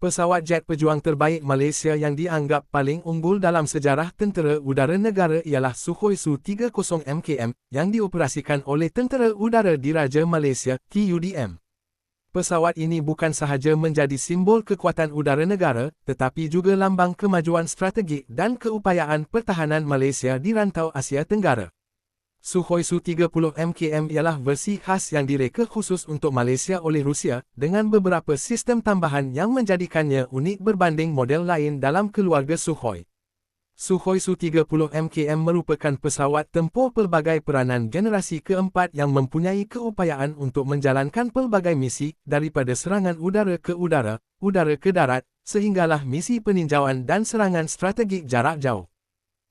Pesawat jet pejuang terbaik Malaysia yang dianggap paling unggul dalam sejarah tentera udara negara ialah Sukhoi Su-30 MKM yang dioperasikan oleh Tentera Udara Diraja Malaysia TUDM. Pesawat ini bukan sahaja menjadi simbol kekuatan udara negara, tetapi juga lambang kemajuan strategik dan keupayaan pertahanan Malaysia di rantau Asia Tenggara. Sukhoi Su-30 MKM ialah versi khas yang direka khusus untuk Malaysia oleh Rusia dengan beberapa sistem tambahan yang menjadikannya unik berbanding model lain dalam keluarga Sukhoi. Sukhoi Su-30 MKM merupakan pesawat tempur pelbagai peranan generasi keempat yang mempunyai keupayaan untuk menjalankan pelbagai misi daripada serangan udara ke udara, udara ke darat, sehinggalah misi peninjauan dan serangan strategik jarak jauh.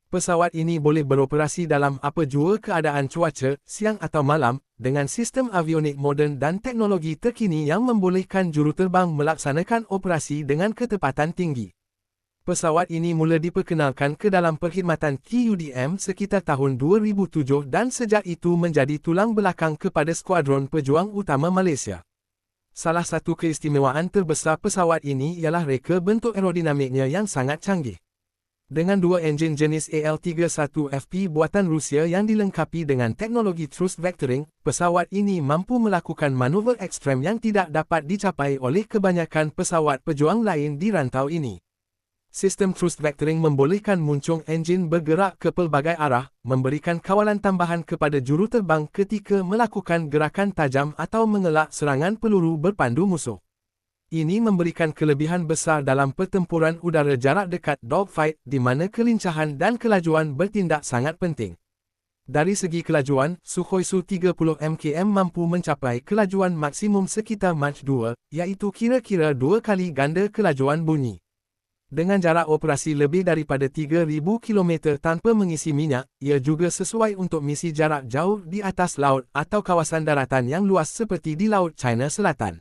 Pesawat ini boleh beroperasi dalam apa jua keadaan cuaca, siang atau malam, dengan sistem avionik moden dan teknologi terkini yang membolehkan juruterbang melaksanakan operasi dengan ketepatan tinggi. Pesawat ini mula diperkenalkan ke dalam perkhidmatan TUDM sekitar tahun 2007 dan sejak itu menjadi tulang belakang kepada Skuadron Pejuang Utama Malaysia. Salah satu keistimewaan terbesar pesawat ini ialah reka bentuk aerodinamiknya yang sangat canggih. Dengan dua enjin jenis AL-31FP buatan Rusia yang dilengkapi dengan teknologi thrust vectoring, pesawat ini mampu melakukan manuver ekstrem yang tidak dapat dicapai oleh kebanyakan pesawat pejuang lain di rantau ini. Sistem thrust vectoring membolehkan muncung enjin bergerak ke pelbagai arah, memberikan kawalan tambahan kepada juruterbang ketika melakukan gerakan tajam atau mengelak serangan peluru berpandu musuh. Ini memberikan kelebihan besar dalam pertempuran udara jarak dekat dogfight di mana kelincahan dan kelajuan bertindak sangat penting. Dari segi kelajuan, Sukhoi Su-30 MKM mampu mencapai kelajuan maksimum sekitar Mach 2, iaitu kira-kira dua kali ganda kelajuan bunyi. Dengan jarak operasi lebih daripada 3,000 km tanpa mengisi minyak, ia juga sesuai untuk misi jarak jauh di atas laut atau kawasan daratan yang luas seperti di Laut China Selatan.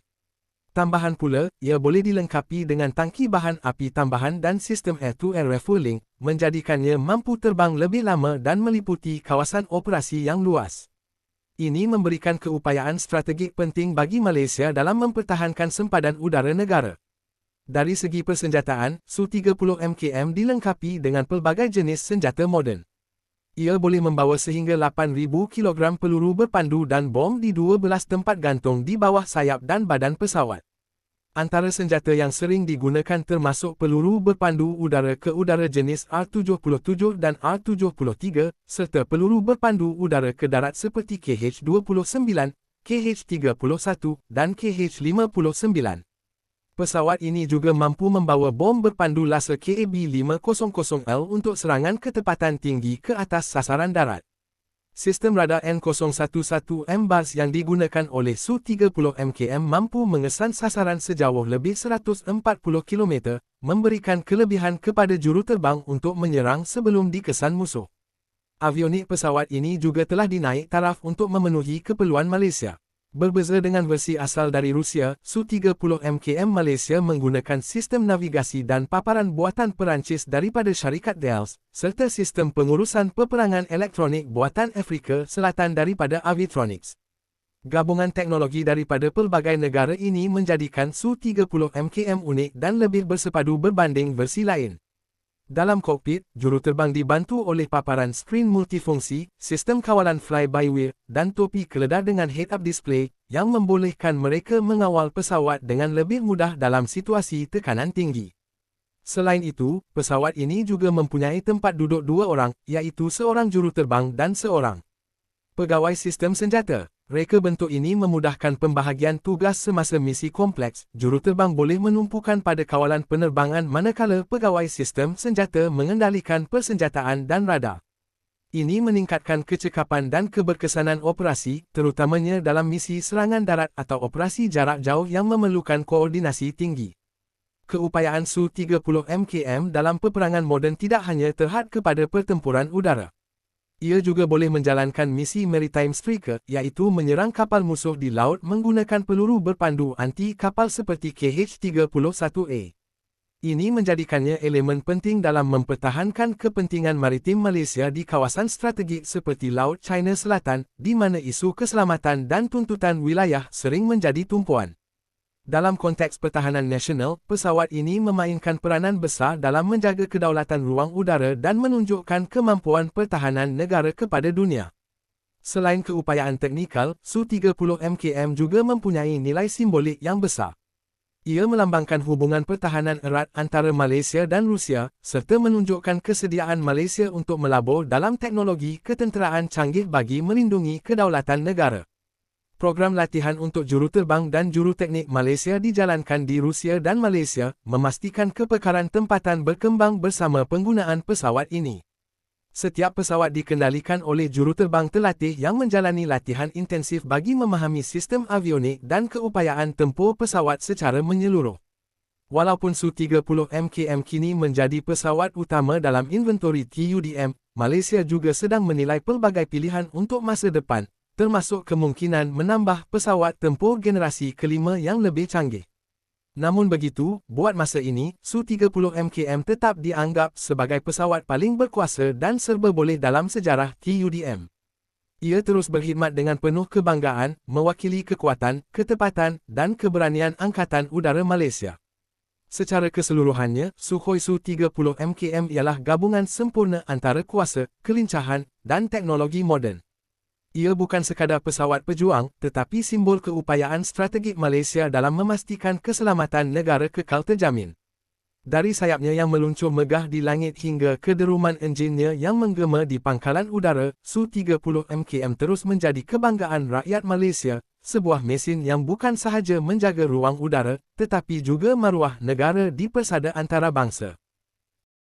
Tambahan pula, ia boleh dilengkapi dengan tangki bahan api tambahan dan sistem air-to-air refueling, menjadikannya mampu terbang lebih lama dan meliputi kawasan operasi yang luas. Ini memberikan keupayaan strategik penting bagi Malaysia dalam mempertahankan sempadan udara negara. Dari segi persenjataan, Su-30 MKM dilengkapi dengan pelbagai jenis senjata moden. Ia boleh membawa sehingga 8,000 kg peluru berpandu dan bom di 12 tempat gantung di bawah sayap dan badan pesawat. Antara senjata yang sering digunakan termasuk peluru berpandu udara ke udara jenis R-77 dan R-73, serta peluru berpandu udara ke darat seperti KH-29, KH-31 dan KH-59. Pesawat ini juga mampu membawa bom berpandu laser KAB-500L untuk serangan ketepatan tinggi ke atas sasaran darat. Sistem radar N011M BARS yang digunakan oleh Su-30 MKM mampu mengesan sasaran sejauh lebih 140 km, memberikan kelebihan kepada juruterbang untuk menyerang sebelum dikesan musuh. Avionik pesawat ini juga telah dinaik taraf untuk memenuhi keperluan Malaysia. Berbeza dengan versi asal dari Rusia, Su-30 MKM Malaysia menggunakan sistem navigasi dan paparan buatan Perancis daripada syarikat Dells, serta sistem pengurusan peperangan elektronik buatan Afrika Selatan daripada Avitronics. Gabungan teknologi daripada pelbagai negara ini menjadikan Su-30 MKM unik dan lebih bersepadu berbanding versi lain. Dalam kokpit, juruterbang dibantu oleh paparan skrin multifungsi, sistem kawalan fly-by-wire, dan topi keledar dengan head-up display, yang membolehkan mereka mengawal pesawat dengan lebih mudah dalam situasi tekanan tinggi. Selain itu, pesawat ini juga mempunyai tempat duduk dua orang, iaitu seorang juruterbang dan seorang pegawai sistem senjata. Reka bentuk ini memudahkan pembahagian tugas semasa misi kompleks. Juruterbang boleh menumpukan pada kawalan penerbangan manakala pegawai sistem senjata mengendalikan persenjataan dan radar. Ini meningkatkan kecekapan dan keberkesanan operasi, terutamanya dalam misi serangan darat atau operasi jarak jauh yang memerlukan koordinasi tinggi. Keupayaan Su-30 MKM dalam peperangan moden tidak hanya terhad kepada pertempuran udara. Ia juga boleh menjalankan misi Maritime Striker, iaitu menyerang kapal musuh di laut menggunakan peluru berpandu anti-kapal seperti KH-31A. Ini menjadikannya elemen penting dalam mempertahankan kepentingan maritim Malaysia di kawasan strategik seperti Laut China Selatan, di mana isu keselamatan dan tuntutan wilayah sering menjadi tumpuan. Dalam konteks pertahanan nasional, pesawat ini memainkan peranan besar dalam menjaga kedaulatan ruang udara dan menunjukkan kemampuan pertahanan negara kepada dunia. Selain keupayaan teknikal, Su-30 MKM juga mempunyai nilai simbolik yang besar. Ia melambangkan hubungan pertahanan erat antara Malaysia dan Rusia, serta menunjukkan kesediaan Malaysia untuk melabur dalam teknologi ketenteraan canggih bagi melindungi kedaulatan negara. Program latihan untuk juruterbang dan juruteknik Malaysia dijalankan di Rusia dan Malaysia, memastikan kepekaran tempatan berkembang bersama penggunaan pesawat ini. Setiap pesawat dikendalikan oleh juruterbang terlatih yang menjalani latihan intensif bagi memahami sistem avionik dan keupayaan tempur pesawat secara menyeluruh. Walaupun Su-30 MKM kini menjadi pesawat utama dalam inventori TUDM, Malaysia juga sedang menilai pelbagai pilihan untuk masa depan, termasuk kemungkinan menambah pesawat tempur generasi kelima yang lebih canggih. Namun begitu, buat masa ini, Su-30 MKM tetap dianggap sebagai pesawat paling berkuasa dan serba boleh dalam sejarah TUDM. Ia terus berkhidmat dengan penuh kebanggaan, mewakili kekuatan, ketepatan dan keberanian Angkatan Udara Malaysia. Secara keseluruhannya, Sukhoi Su-30 MKM ialah gabungan sempurna antara kuasa, kelincahan dan teknologi moden. Ia bukan sekadar pesawat pejuang, tetapi simbol keupayaan strategik Malaysia dalam memastikan keselamatan negara kekal terjamin. Dari sayapnya yang meluncur megah di langit hingga ke deruman enjinnya yang menggema di pangkalan udara, Su-30 MKM terus menjadi kebanggaan rakyat Malaysia, sebuah mesin yang bukan sahaja menjaga ruang udara, tetapi juga maruah negara di persada antarabangsa.